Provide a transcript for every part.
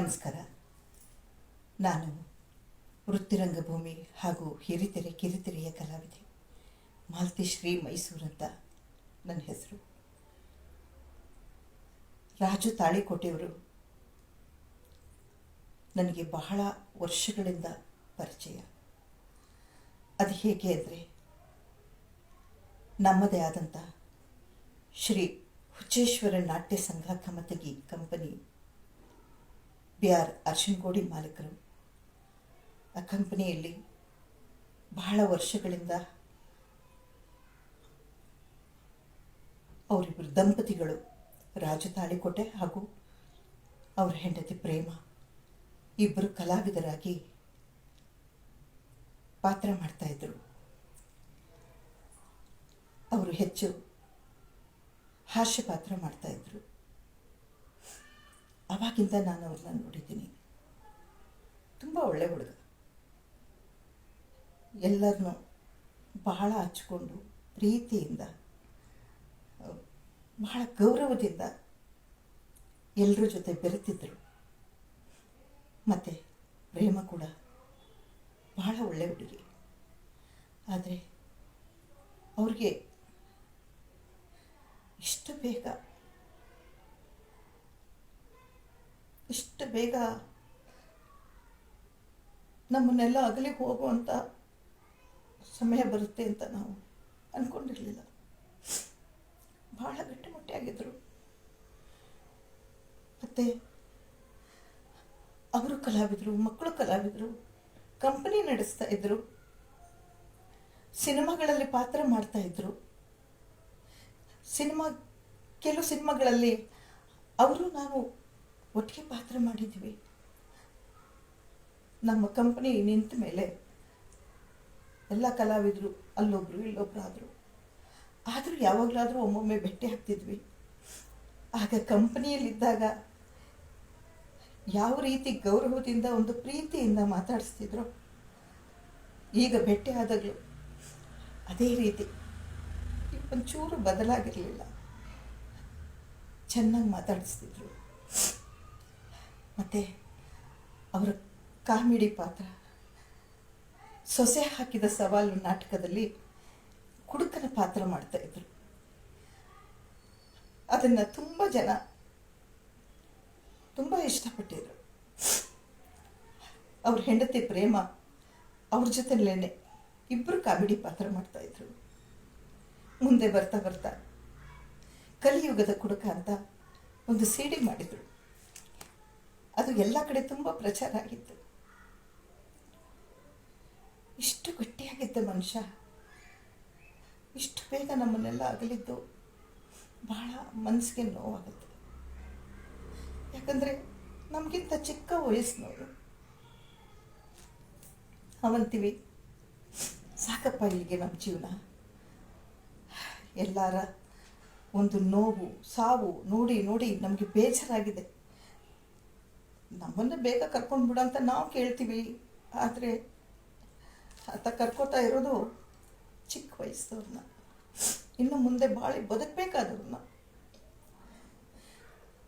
ನಮಸ್ಕಾರ. ನಾನು ವೃತ್ತಿರಂಗಭೂಮಿ ಹಾಗೂ ಹಿರಿತೆರೆ ಕಿರಿತೆರೆಯ ಕಲಾವಿದೆ ಮಾಲತಿ ಶ್ರೀ ಅಂತ ನನ್ನ ಹೆಸರು. ರಾಜು ತಾಳಿಕೋಟೆಯವರು ನನಗೆ ಬಹಳ ವರ್ಷಗಳಿಂದ ಪರಿಚಯ. ಅದು ಹೇಗೆ ಅಂದರೆ, ನಮ್ಮದೇ ಆದಂಥ ಶ್ರೀ ಹುಚ್ಚೇಶ್ವರ ನಾಟ್ಯ ಸಂಘ Kamatagi company B R Arshanagodi ಮಾಲೀಕರು. ಆ ಕಂಪನಿಯಲ್ಲಿ ಬಹಳ ವರ್ಷಗಳಿಂದ ಅವರಿಬ್ಬರು ದಂಪತಿಗಳು ರಾಜು ತಾಳಿಕೋಟೆ ಹಾಗೂ ಅವರ ಹೆಂಡತಿ ಪ್ರೇಮ ಇಬ್ಬರು ಕಲಾವಿದರಾಗಿ ಪಾತ್ರ ಮಾಡ್ತಾಯಿದ್ರು ಅವರು ಹೆಚ್ಚು ಹಾಸ್ಯ ಪಾತ್ರ ಮಾಡ್ತಾಯಿದ್ರು ಅವಾಗಿಂದ ನಾನು ಅವ್ರನ್ನ ನೋಡಿದ್ದೀನಿ. ತುಂಬ ಒಳ್ಳೆ ಹುಡುಗ. ಎಲ್ಲರನ್ನೂ ಬಹಳ ಹಚ್ಕೊಂಡು ಪ್ರೀತಿಯಿಂದ, ಬಹಳ ಗೌರವದಿಂದ ಎಲ್ಲರ ಜೊತೆ ಬೆರೆತಿದ್ದರು ಮತ್ತು ಪ್ರೇಮ ಕೂಡ ಬಹಳ ಒಳ್ಳೆ ಹುಡುಗಿ. ಆದರೆ ಅವ್ರಿಗೆ ಇಷ್ಟು ಬೇಗ ಇಷ್ಟು ಬೇಗ ನಮ್ಮನ್ನೆಲ್ಲ ಅಗಲಿ ಹೋಗುವಂಥ ಸಮಯ ಬರುತ್ತೆ ಅಂತ ನಾವು ಅಂದ್ಕೊಂಡಿರಲಿಲ್ಲ ಭಾಳ ಗಟ್ಟಿಮುಟ್ಟಿಯಾಗಿದ್ದರು ಮತ್ತು ಅವರು ಕಲಾವಿದರು, ಮಕ್ಕಳು ಕಲಾವಿದರು, ಕಂಪನಿ ನಡೆಸ್ತಾ ಇದ್ದರು ಸಿನಿಮಾಗಳಲ್ಲಿ ಪಾತ್ರ ಮಾಡ್ತಾ ಇದ್ದರು ಸಿನಿಮಾ, ಕೆಲವು ಸಿನಿಮಾಗಳಲ್ಲಿ ಅವರು ನಾವು ಒಟ್ಟಿಗೆ ಪಾತ್ರ ಮಾಡಿದ್ವಿ. ನಮ್ಮ ಕಂಪನಿ ನಿಂತ ಮೇಲೆ ಎಲ್ಲ ಕಲಾವಿದರು, ಅಲ್ಲೊಬ್ರು ಇಲ್ಲೊಬ್ರು ಆದರು ಆದರೂ ಯಾವಾಗಲಾದರೂ ಒಮ್ಮೊಮ್ಮೆ ಭೇಟಿ ಹಾಕ್ತಿದ್ವಿ. ಆಗ ಕಂಪ್ನಿಯಲ್ಲಿದ್ದಾಗ ಯಾವ ರೀತಿ ಗೌರವದಿಂದ ಒಂದು ಪ್ರೀತಿಯಿಂದ ಮಾತಾಡಿಸ್ತಿದ್ರು, ಈಗ ಭೇಟಿ ಆದಾಗಲೂ ಅದೇ ರೀತಿ ಒಂಚೂರು ಬದಲಾಗಿರಲಿಲ್ಲ. ಚೆನ್ನಾಗಿ ಮಾತಾಡಿಸ್ತಿದ್ರು. ಮತ್ತು ಅವರ ಕಾಮಿಡಿ ಪಾತ್ರ. ಸೊಸೆ ಹಾಕಿದ ಸವಾಲು ನಾಟಕದಲ್ಲಿ ಕುಡುಕನ ಪಾತ್ರ ಮಾಡ್ತಾಯಿದ್ರು ಅದನ್ನು ತುಂಬ ಜನ ತುಂಬ ಇಷ್ಟಪಟ್ಟಿದ್ರು. ಅವ್ರ ಹೆಂಡತಿ ಪ್ರೇಮ, ಅವ್ರ ಜೊತೆಲೇ ಇಬ್ಬರು ಕಾಮಿಡಿ ಪಾತ್ರ ಮಾಡ್ತಾಯಿದ್ರು ಮುಂದೆ ಬರ್ತಾ ಬರ್ತಾ ಕಲಿಯುಗದ ಕುಡುಕ ಅಂತ ಒಂದು ಸೀಡಿ ಮಾಡಿದರು. ಅದು ಎಲ್ಲ ಕಡೆ ತುಂಬ ಪ್ರಚಾರ ಆಗಿತ್ತು. ಇಷ್ಟು ಗಟ್ಟಿಯಾಗಿದ್ದ ಮನುಷ್ಯ, ಇಷ್ಟು ಬೇಗ ನಮ್ಮನ್ನೆಲ್ಲ ಅಗಲಿದ್ದು ಬಹಳ ಮನಸ್ಸಿಗೆ ನೋವಾಗುತ್ತೆ. ಯಾಕಂದರೆ ನಮಗಿಂತ ಚಿಕ್ಕ ವಯಸ್ಸಿನವರು. ಅವಂತೀವಿ, ಸಾಕಪ್ಪ ಇಲ್ಲಿಗೆ ನಮ್ಮ ಜೀವನ. ಎಲ್ಲರ ಒಂದು ನೋವು, ಸಾವು ನೋಡಿ ನೋಡಿ ನಮಗೆ ಬೇಜಾರಾಗಿದೆ. ನಮ್ಮನ್ನು ಬೇಗ ಕರ್ಕೊಂಡು ಬಿಡು ಅಂತ ನಾವು ಕೇಳ್ತೀವಿ. ಆದರೆ ಆತ ಕರ್ಕೋತಾ ಇರೋದು ಚಿಕ್ಕ ವಯಸ್ಸವ್ರನ್ನ. ಇನ್ನು ಮುಂದೆ ಬಾಳಿ ಬದುಕಬೇಕಾದವ್ರನ್ನ.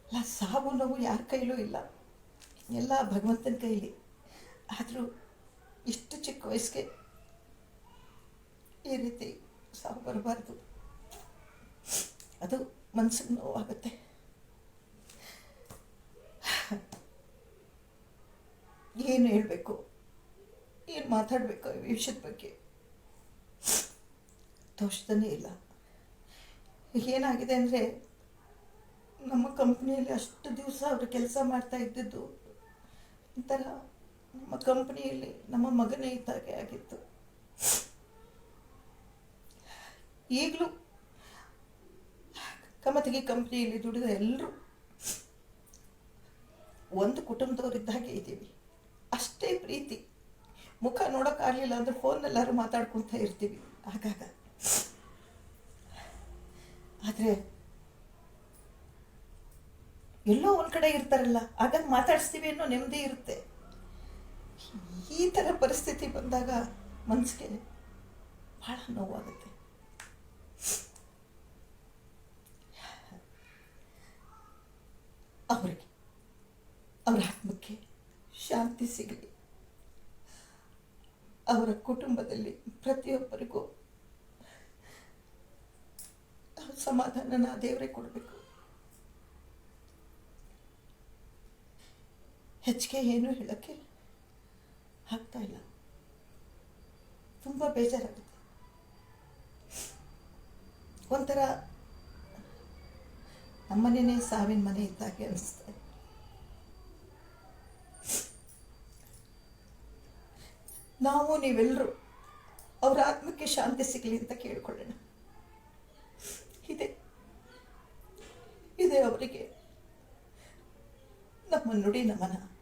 ಅಲ್ಲ, ಸಾವು ನೋವು ಯಾರ ಕೈಲೂ ಇಲ್ಲ. ಎಲ್ಲ ಭಗವಂತನ ಕೈಲಿ. ಆದರೂ ಇಷ್ಟು ಚಿಕ್ಕ ವಯಸ್ಸಿಗೆ ಈ ರೀತಿ ಸಾವು ಬರಬಾರ್ದು. ಅದು ಮನಸ್ಸಿಗೆ ನೋವಾಗುತ್ತೆ. ಏನು ಹೇಳಬೇಕು? ಏನು ಮಾತಾಡಬೇಕು ಈ ವಿಷಯದ ಬಗ್ಗೆ? ತೋಚ್ತಾನೇ ಇಲ್ಲ. ಏನಾಗಿದೆ ಅಂದರೆ, ನಮ್ಮ ಕಂಪ್ನಿಯಲ್ಲಿ ಅಷ್ಟು ದಿವಸ ಅವರು ಕೆಲಸ ಮಾಡ್ತಾ ಇದ್ದಿದ್ದು, ಒಂಥರ ನಮ್ಮ ಕಂಪ್ನಿಯಲ್ಲಿ ನಮ್ಮ ಮಗನೇ ಇದ್ದಾಗೆ ಆಗಿತ್ತು. ಈಗಲೂ ಕಮತಗಿ ಕಂಪ್ನಿಯಲ್ಲಿ ದುಡಿದ ಎಲ್ಲರೂ ಒಂದು ಕುಟುಂಬದವರಿದ್ದಾಗೆ ಇದ್ದೀವಿ. ಅಷ್ಟೇ ಪ್ರೀತಿ. ಮುಖ ನೋಡೋಕ್ಕಾಗಲಿಲ್ಲ ಅಂದರೆ ಫೋನ್ನಲ್ಲಾದ್ರೂ ಮಾತಾಡ್ಕೊತಾ ಇರ್ತೀವಿ. ಆಗಾಗ ಆದರೆ ಎಲ್ಲೋ ಒಂದು ಕಡೆ ಇರ್ತಾರಲ್ಲ ಆಗ ಮಾತಾಡಿಸ್ತೀವಿ ಅನ್ನೋ ನೆಮ್ಮದಿ ಇರುತ್ತೆ. ಈ ಥರ ಪರಿಸ್ಥಿತಿ ಬಂದಾಗ ಮನಸ್ಸಿಗೆ ಭಾಳ ನೋವಾಗುತ್ತೆ. ಅವರಿಗೆ, ಅವರ ಆತ್ಮಕ್ಕೆ ಶಾಂತಿ ಸಿಗಲಿ. ಅವರ ಕುಟುಂಬದಲ್ಲಿ ಪ್ರತಿಯೊಬ್ಬರಿಗೂ ಸಮಾಧಾನನ ದೇವರೇ ಕೊಡಬೇಕು. ಹೆಚ್ಚಿಗೆ ಏನು ಹೇಳೋಕ್ಕೆ ಆಗ್ತಾ ಇಲ್ಲ. ತುಂಬ ಬೇಜಾರಾಗುತ್ತೆ. ಒಂಥರ ನಮ್ಮನೇನೆ ಸಾವಿನ ಮನೆ ಇದ್ದಾಗೆ ಅನಿಸ್ತಾ ಇದೆ ನಾವು ನೀವೆಲ್ಲರೂ ಅವರ ಆತ್ಮಕ್ಕೆ ಶಾಂತಿ ಸಿಗಲಿ ಅಂತ ಕೇಳಿಕೊಳ್ಳೋಣ. ಇದೆ. ಇದೆ ಅವರಿಗೆ. ನಮ್ಮ ನುಡಿ ನಮನ.